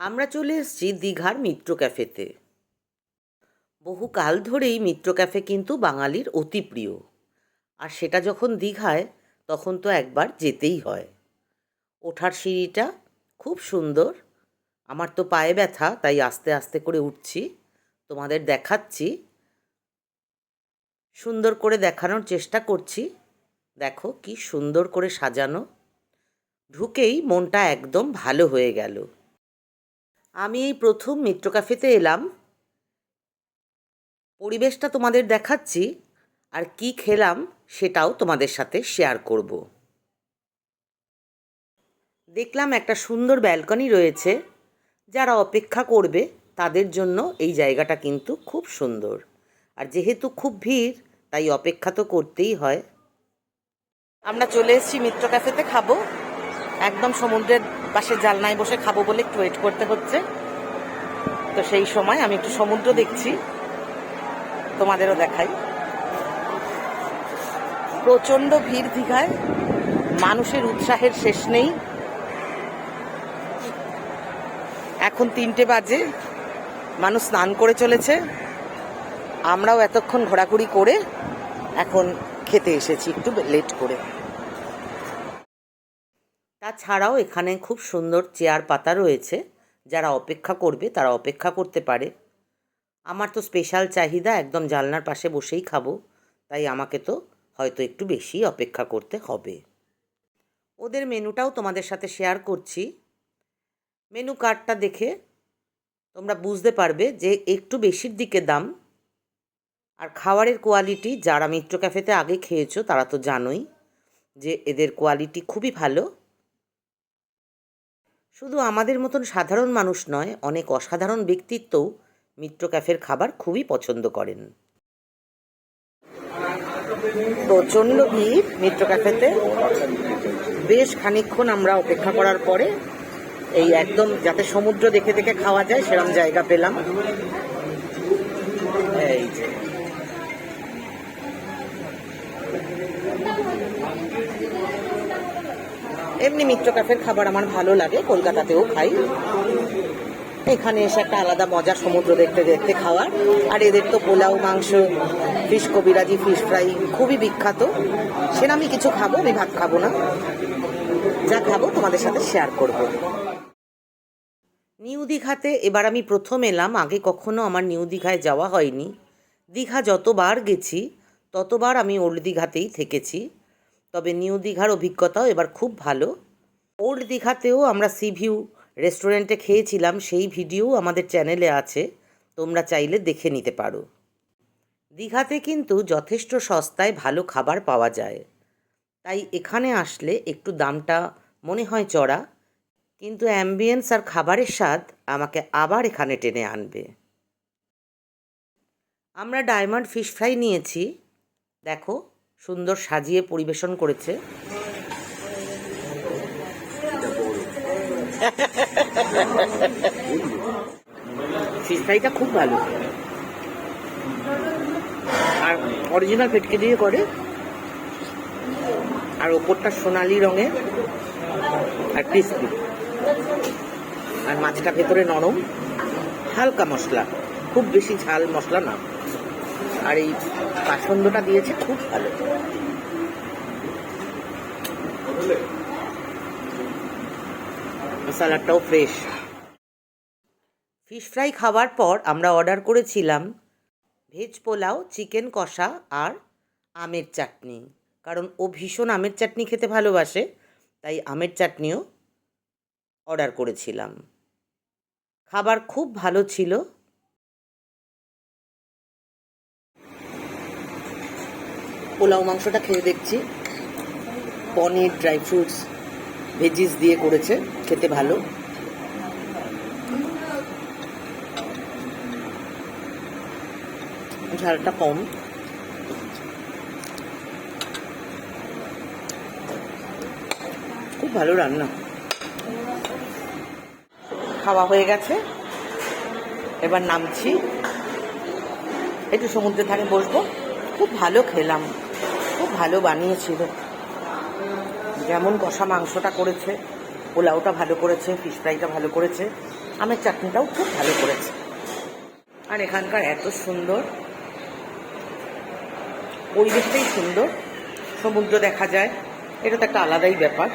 আমরা চলে এসেছি দীঘার মিত্র ক্যাফেতে। বহু কাল ধরেই মিত্র ক্যাফে কিন্তু বাঙালির অতি প্রিয়। আর সেটা যখন দীঘায়, তখন তো একবার যেতেই হয়। ওঠার সিঁড়িটা খুব সুন্দর। আমার তো পায়ে ব্যথা, তাই আস্তে আস্তে করে উঠছি। তোমাদের দেখাচ্ছি। সুন্দর করে দেখানোর চেষ্টা করছি। দেখো কি সুন্দর করে সাজানো। ঢুকেই মনটা একদম ভালো হয়ে গেল। আমি এই প্রথম মিত্র ক্যাফেতে এলাম। পরিবেশটা তোমাদের দেখাচ্ছি আর কি খেলাম সেটাও তোমাদের সাথে শেয়ার করব। দেখলাম একটা সুন্দর ব্যালকনি রয়েছে, যারা অপেক্ষা করবে তাদের জন্য এই জায়গাটা কিন্তু খুব সুন্দর। আর যেহেতু খুব ভিড়, তাই অপেক্ষা তো করতেই হয়। আমরা চলে এসেছি মিত্র ক্যাফেতে খাব। একদম সমুদ্রের পাশে জালনায় বসে খাব বলে একটু ওয়েট করতে হচ্ছে। তো সেই সময় আমি একটু সমুদ্র দেখছি। তোমাদেরও দেখাই। প্রচণ্ড ভিড় দীঘায়। মানুষের উৎসাহের শেষ নেই। এখন তিনটে বাজে। মানুষ স্নান করে চলেছে। আমরাও এতক্ষণ ঘোরাঘুরি করে এখন খেতে এসেছি, একটু লেট করে। তাছাড়াও এখানে খুব সুন্দর চেয়ার পাতা রয়েছে। যারা অপেক্ষা করবে, তারা অপেক্ষা করতে পারে। আমার তো স্পেশাল চাহিদা, একদম জানলার পাশে বসেই খাব। তাই আমাকে তো হয়তো একটু বেশি অপেক্ষা করতে হবে। ওদের মেনুটাও তোমাদের সাথে শেয়ার করছি। মেনু কার্ডটা দেখে তোমরা বুঝতে পারবে যে একটু বেশির দিকে দাম। আর খাবারের কোয়ালিটি যারা মিত্র ক্যাফেতে আগে খেয়েছো, তারা তো জানোই যে এদের কোয়ালিটি খুবই ভালো। শুধু আমাদের মতন সাধারণ মানুষ নয়, অনেক অসাধারণ ব্যক্তিত্বও মিত্র ক্যাফের খাবার খুবই পছন্দ করেন। প্রচণ্ড ভিড় মিত্র ক্যাফেতে। বেশ খানিকক্ষণ আমরা অপেক্ষা করার পরে এই একদম যাতে সমুদ্র দেখে দেখে খাওয়া যায় সেরকম জায়গা পেলাম। এই যে। এমনি মিত্র ক্যাফের খাবার আমার ভালো লাগে, কলকাতাতেও খাই। এখানে এসে একটা আলাদা মজা সমুদ্র দেখতে দেখতে খাওয়ার। আর এদের তো পোলাও, মাংস ফিশ কবিরাজি ফিশ ফ্রাই খুবই বিখ্যাত। সেটা আমি কিছু খাব, আমি ভাত খাব না। যা খাব তোমাদের সাথে শেয়ার করব। নিউ দীঘাতে এবার আমি প্রথম এলাম, আগে কখনো আমার নিউ দীঘায় যাওয়া হয়নি। দীঘা যতবার গেছি, ততবার আমি ওল্ড দীঘাতেই থেকেছি। তবে নিউ দীঘার অভিজ্ঞতাও এবার খুব ভালো। ওল্ড দীঘাতেও আমরা সি ভিউ রেস্টুরেন্টে খেয়েছিলাম, সেই ভিডিও আমাদের চ্যানেলে আছে, তোমরা চাইলে দেখে নিতে পারো। দীঘাতে কিন্তু যথেষ্ট সস্তায় ভালো খাবার পাওয়া যায়। তাই এখানে আসলে একটু দামটা মনে হয় চড়া, কিন্তু অ্যাম্বিয়েন্স আর খাবারের স্বাদ আমাকে আবার এখানে টেনে আনবে। আমরা ডায়মন্ড ফিশ ফ্রাই নিয়েছি। দেখো সুন্দর সাজিয়ে পরিবেশন করেছে। খুব ভালো। আর অরিজিনাল ভেটকি দিয়ে করে। আর ওপরটা সোনালি রঙের আর ক্রিস্পি আর মাছটা ভেতরে নরম। হালকা মশলা। খুব বেশি ঝাল মশলা না। আর এই পাসন্দটা দিয়েছে খুব ভালো। স্যালাডটাও ফ্রেশ ফিশ ফ্রাই খাওয়ার পর আমরা অর্ডার করেছিলাম ভেজ পোলাও চিকেন কষা আর আমের চাটনি। কারণ ও ভীষণ আমের চাটনি খেতে ভালোবাসে, তাই আমের চাটনিও অর্ডার করেছিলাম। খাবার খুব ভালো ছিল। পোলাও মাংসটা খেয়ে দেখছি। পনির ড্রাই ফ্রুটস ভেজিস দিয়ে করেছে, খেতে ভালো। ঝালটা কম। খুব ভালো রান্না। খাওয়া হয়ে গেছে। এবার নামছি। একটু সমুদ্রের ধারে বসবো। খুব ভালো খেলাম। ভালো বানিয়েছিল। যেমন কষা মাংসটা করেছে, পোলাওটা ভালো করেছে ফিশ ফ্রাইটা ভালো করেছে, আমের চাটনিটাও খুব ভালো করেছে। আর এখানকার এত সুন্দর পরিবেশটাই সুন্দর। সমুদ্র দেখা যায়, এটা তো একটা আলাদাই ব্যাপার।